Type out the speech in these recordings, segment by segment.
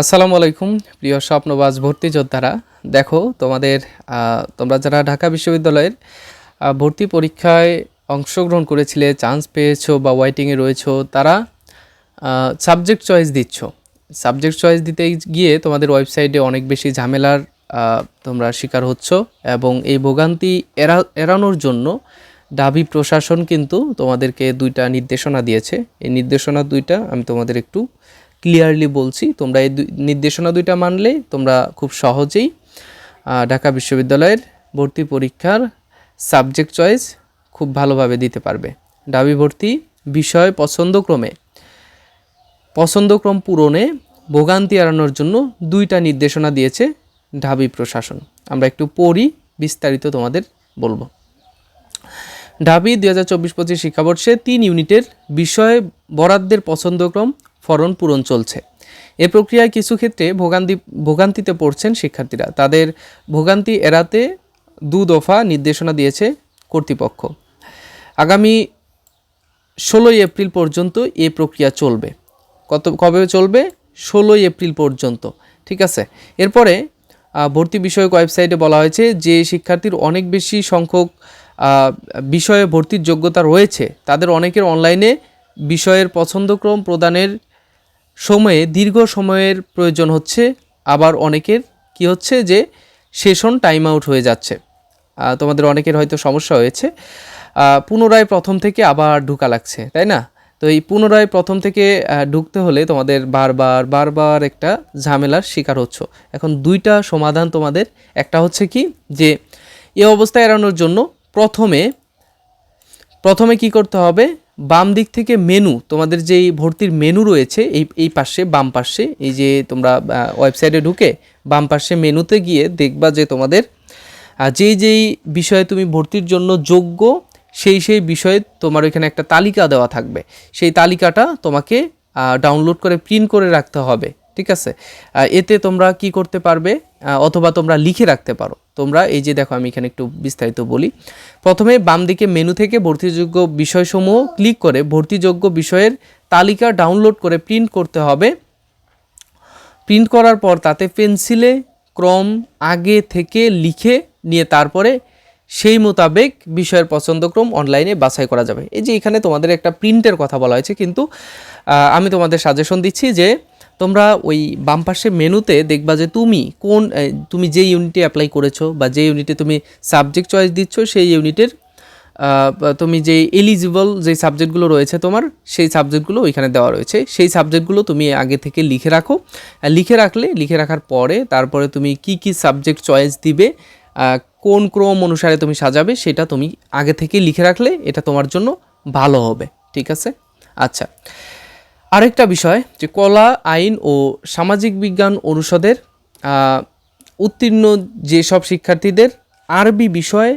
আসসালামু আলাইকুম, প্রিয় স্বপ্নবাজ ভর্তি যোদ্ধারা। দেখো, তোমাদের তোমরা যারা ঢাকা বিশ্ববিদ্যালয়ের ভর্তি পরীক্ষায় অংশগ্রহণ করেছিলে চান্স পেয়েছ বা ওয়াইটিংয়ে রয়েছো, তারা সাবজেক্ট চয়েস দিচ্ছ। সাবজেক্ট চয়েস দিতে গিয়ে তোমাদের ওয়েবসাইটে অনেক বেশি ঝামেলার তোমরা শিকার হচ্ছ এবং এই ভোগান্তি এরা, এড়ানোর জন্য ডাবি প্রশাসন কিন্তু তোমাদেরকে দুইটা নির্দেশনা দিয়েছে। এই নির্দেশনা দুইটা আমি তোমাদের একটু ক্লিয়ারলি বলছি, তোমরা এই নির্দেশনা দুইটা মানলে তোমরা খুব সহজেই ঢাকা বিশ্ববিদ্যালয়ের ভর্তি পরীক্ষার সাবজেক্ট চয়েস খুব ভালোভাবে দিতে পারবে। ডাবি ভর্তি বিষয় পছন্দক্রমে, পছন্দক্রম পূরণে ভোগান্তি এড়ানোর জন্য দুইটা নির্দেশনা দিয়েছে ঢাবি প্রশাসন। আমরা একটু পড়ি, বিস্তারিত তোমাদের বলব। ঢাবি দুই হাজার চব্বিশ পঁচিশ শিক্ষাবর্ষে তিন ইউনিটের বিষয় বরাদ্দের পছন্দক্রম ফরন পূরণ চলছে। এ প্রক্রিয়ায় কিছু ক্ষেত্রে ভোগান্তি, ভোগান্তিতে পড়ছেন শিক্ষার্থীরা। তাদের ভোগান্তি এড়াতে দু দফা নির্দেশনা দিয়েছে কর্তৃপক্ষ। আগামী ষোলোই এপ্রিল পর্যন্ত এ প্রক্রিয়া চলবে। কত, কবে চলবে? ষোলোই এপ্রিল পর্যন্ত। ঠিক আছে? এরপরে ভর্তি বিষয়ক ওয়েবসাইটে বলা হয়েছে যে শিক্ষার্থীর অনেক বেশি সংখ্যক বিষয়ে ভর্তির যোগ্যতা রয়েছে। তাদের অনেকের অনলাইনে বিষয়ের পছন্দক্রম প্রদানের সময়ে, দীর্ঘ সময়ের প্রয়োজন হচ্ছে, আবার অনেকের কি হচ্ছে যে, সেশন টাইম আউট হয়ে যাচ্ছে। তোমাদের অনেকের হয়তো সমস্যা হয়েছে। পুনরায় প্রথম থেকে আবার ঢুকা লাগছে, তাই না? তো এই পুনরায় প্রথম থেকে ঢুকতে হলে তোমাদের বারবার বারবার একটা ঝামেলার শিকার হচ্ছ। এখন দুইটা সমাধান তোমাদের, একটা হচ্ছে কি যে, এই অবস্থা এড়ানোর জন্য প্রথমে প্রথমে কি করতে হবে? বাম দিক থেকে মেনু তোমাদের যেই ভর্তির মেনু রয়েছে, এই এই পাশে, বাম পাশে, এই যে তোমরা ওয়েবসাইটে ঢুকে বাম পাশে মেনুতে গিয়ে দেখবা যে তোমাদের যেই যেই বিষয়ে তুমি ভর্তির জন্য যোগ্য, সেই সেই বিষয়ে তোমার ওইখানে একটা তালিকা দেওয়া থাকবে। সেই তালিকাটা তোমাকে ডাউনলোড করে প্রিন্ট করে রাখতে হবে। ঠিক আছে? এতে তোমরা কি করতে পারবে? অথবা তোমরা লিখে রাখতে পারো। তোমরা এই যে দেখো, আমি এখানে একটু বিস্তারিত বলি। প্রথমে বাম দিকে মেনু থেকে ভর্তিযোগ্য বিষয়সমূহ ক্লিক করে ভর্তিযোগ্য বিষয়ের তালিকা ডাউনলোড করে প্রিন্ট করতে হবে। প্রিন্ট করার পর তাতে পেন্সিলে ক্রম, আগে থেকে লিখে নিয়ে তারপরে সেই মোতাবেক বিষয়ের পছন্দক্রম অনলাইনে বাছাই করা যাবে। এই যে এখানে তোমাদের একটা প্রিন্টের কথা বলা হয়েছে, কিন্তু আমি তোমাদের সাজেশন দিচ্ছি যে তোমরা ওই বাম পাশে মেনুতে দেখবা যে তুমি কোন তুমি যে ইউনিটে অ্যাপ্লাই করেছ বা যে ইউনিটে তুমি সাবজেক্ট চয়েস দিচ্ছ, সেই ইউনিটের তুমি যে এলিজিবল যে সাবজেক্টগুলো রয়েছে তোমার, সেই সাবজেক্টগুলো ওইখানে দেওয়া রয়েছে। সেই সাবজেক্টগুলো তুমি আগে থেকে লিখে রাখো। লিখে রাখলে, লিখে রাখার পরে তারপরে তুমি কি কি সাবজেক্ট চয়েস দিবে কোন ক্রম অনুসারে তুমি সাজাবে, সেটা তুমি আগে থেকে লিখে রাখলে এটা তোমার জন্য ভালো হবে। ঠিক আছে? আচ্ছা। আরেকটা বিষয় যে কলা, আইন ও সামাজিক বিজ্ঞান অনুষদের উত্তীর্ণ যেসব শিক্ষার্থীদের আরবি বিষয়ে,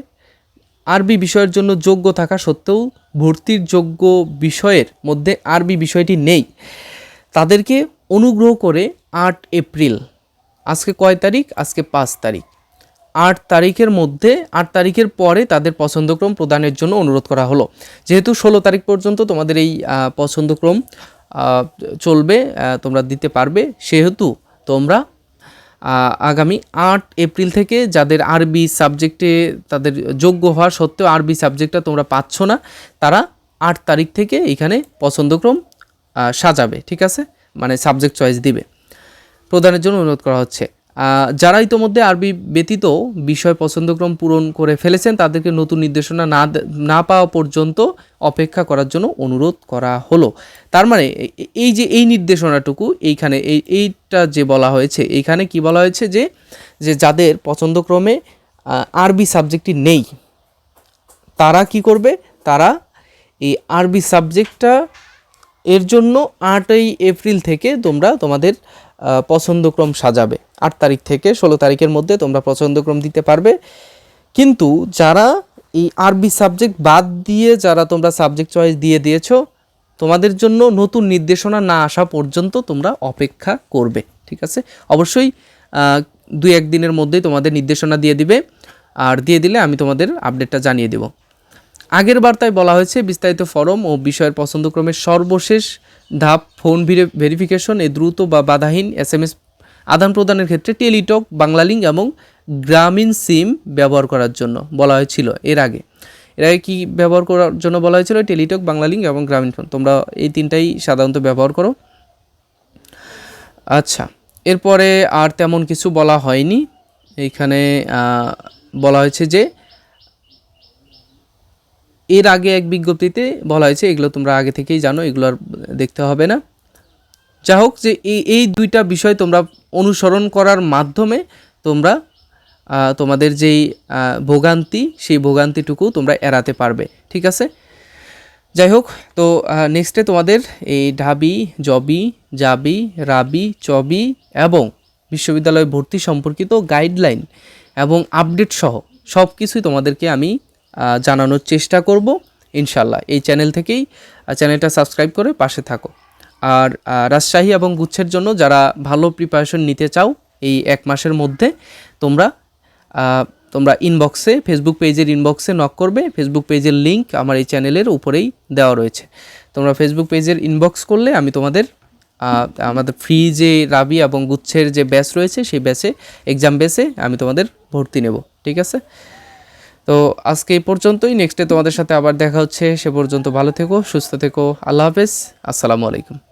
আরবি বিষয়ের জন্য যোগ্য থাকা সত্ত্বেও ভর্তির যোগ্য বিষয়ের মধ্যে আরবি বিষয়টি নেই। তাদেরকে অনুগ্রহ করে আট এপ্রিল, আজকে কয় তারিখ? আজকে পাঁচ তারিখ। আট তারিখের মধ্যে, আট তারিখের পরে তাদের পছন্দক্রম প্রদানের জন্য অনুরোধ করা হলো। যেহেতু ষোলো তারিখ পর্যন্ত তোমাদের এই পছন্দক্রম চলবে তোমরা দিতে পারবে। সেহেতু তোমরা আগামী আট এপ্রিল থেকে যাদের আরবি সাবজেক্টে তাদের যোগ্য হওয়া সত্ত্বেও আরবি সাবজেক্টটা তোমরা পাচ্ছ না, তারা আট তারিখ থেকে এখানে পছন্দক্রম সাজাবে, ঠিক আছে? মানে সাবজেক্ট চয়েস দিবে। প্রদানের জন্য অনুরোধ করা হচ্ছে। যারা ইতোমধ্যে আরবি ব্যতীত বিষয় পছন্দক্রম পূরণ করে ফেলেছেন, তাদেরকে নতুন নির্দেশনা না না পাওয়া পর্যন্ত অপেক্ষা করার জন্য অনুরোধ করা হলো। তার মানে এই যে এই নির্দেশনাটুকু, এইখানে এই, এইটা যে বলা হয়েছে, এইখানে কি বলা হয়েছে যে যে যাদের পছন্দক্রমে আরবি সাবজেক্টটি নেই, তারা কি করবে? তারা এই আরবি সাবজেক্টটা এর জন্য আটই এপ্রিল থেকে তোমরা তোমাদের পছন্দক্রম সাজাবে। আট তারিখ থেকে ষোলো তারিখের মধ্যে তোমরা পছন্দক্রম দিতে পারবে। কিন্তু যারা এই আরবি সাবজেক্ট বাদ দিয়ে যারা তোমরা সাবজেক্ট চয়েস দিয়ে দিয়েছ, তোমাদের জন্য নতুন নির্দেশনা না আসা পর্যন্ত তোমরা অপেক্ষা করবে, ঠিক আছে? অবশ্যই দুই একদিনের মধ্যেই তোমাদের নির্দেশনা দিয়ে দিবে। আর দিয়ে দিলে আমি তোমাদের আপডেটটা জানিয়ে দেবো। আগের বার্তায় বলা হয়েছে, বিস্তারিত ফরম ও বিষয়ের পছন্দক্রমের সর্বশেষ ধাপ, ফোন ভেরিফিকেশন এ দ্রুত বা বাধাহীন এস এম এস আদান প্রদানের ক্ষেত্রে টেলিটক বাংলালিঙ্ক এবং গ্রামীণ সিম ব্যবহার করার জন্য বলা হয়েছিল এর আগে। এর আগে কী ব্যবহার করার জন্য বলা হয়েছিল? টেলিটক বাংলালিঙ্ক এবং গ্রামীণ ফোন। তোমরা এই তিনটাই সাধারণত ব্যবহার করো। আচ্ছা এরপরে আর তেমন কিছু বলা হয়নি। এইখানে বলা হয়েছে যে এর আগে এক বিজ্ঞপ্তিতে বলা হয়েছে, এগুলো তোমরা আগে থেকেই জানো, এগুলো আর দেখতে হবে না। যা হোক, যে এই এই দুইটা বিষয় তোমরা অনুসরণ করার মাধ্যমে তোমরা তোমাদের যেই ভোগান্তি, সেই ভোগান্তিটুকু তোমরা এড়াতে পারবে, ঠিক আছে? যাই হোক, তো নেক্সটে তোমাদের এই ঢাবি, জবি, জাবি, রাবি, চবি এবং বিশ্ববিদ্যালয় ভর্তি সম্পর্কিত গাইডলাইন এবং আপডেট সহ সব কিছুই তোমাদেরকে আমি জানানোর চেষ্টা করব ইনশাল্লাহ এই চ্যানেল থেকেই চ্যানেলটা সাবস্ক্রাইব করে পাশে থাকো। আর রাজশাহী এবং গুচ্ছের জন্য যারা ভালো প্রিপারেশন নিতে চাও এই এক মাসের মধ্যে, তোমরা তোমরা ইনবক্সে ফেসবুক পেজের ইনবক্সে নক করবে। ফেসবুক পেজের লিংক আমার এই চ্যানেলের উপরেই দেওয়া রয়েছে। তোমরা ফেসবুক পেজের ইনবক্স করলে আমি তোমাদের আমাদের ফ্রি যে রাবি এবং গুচ্ছের যে ব্যাচ রয়েছে, সেই ব্যাচে এক্সাম ব্যাচে আমি তোমাদের ভর্তি নেব। ঠিক আছে? তো আজকে এই পর্যন্তই। নেক্সটে তোমাদের সাথে আবার দেখা হচ্ছে। সে পর্যন্ত ভালো থেকো, সুস্থ থেকো। আল্লাহ হাফেজ। আসসালামু আলাইকুম।